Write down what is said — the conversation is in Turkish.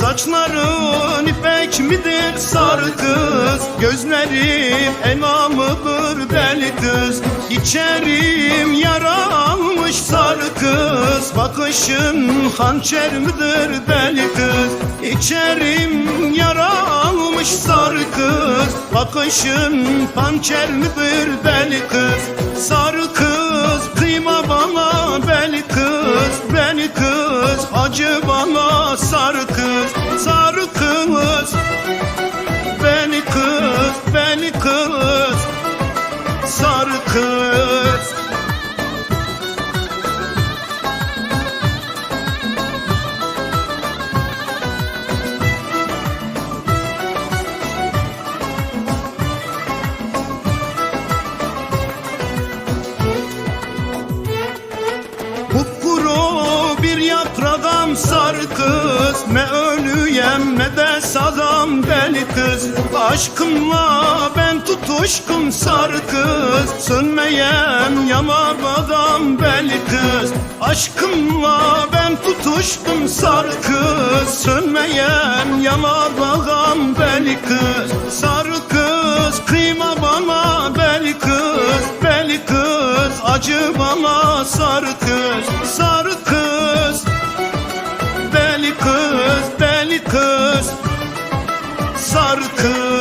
Saçların ipek midir sarı kız? Gözlerim elma mıdır deli kız. İçerim yara almış sarı kız. Bakışın hançer midir deli kız? İçerim yara almış sarı kız. Bakışın pançer midir deli kız? Sarı kız kıyma bana beni kız. Beni kız acı bana sarı kız beni kız Sarı kız. Kupkuru bir yaprağım sarı kız. Ne ölüyem ne de sazam deli kız Aşkımla ben tutuşkum sarı kız. Sönmeyen yanar adam beli kız. Aşkımla ben tutuştum sarı kız. Sönmeyen yanar adam beli kız. Sarı kız kıyma bana beli kız. Beli kız acı bana sarı kız. Sarı kız Beli kız beli kız sarkı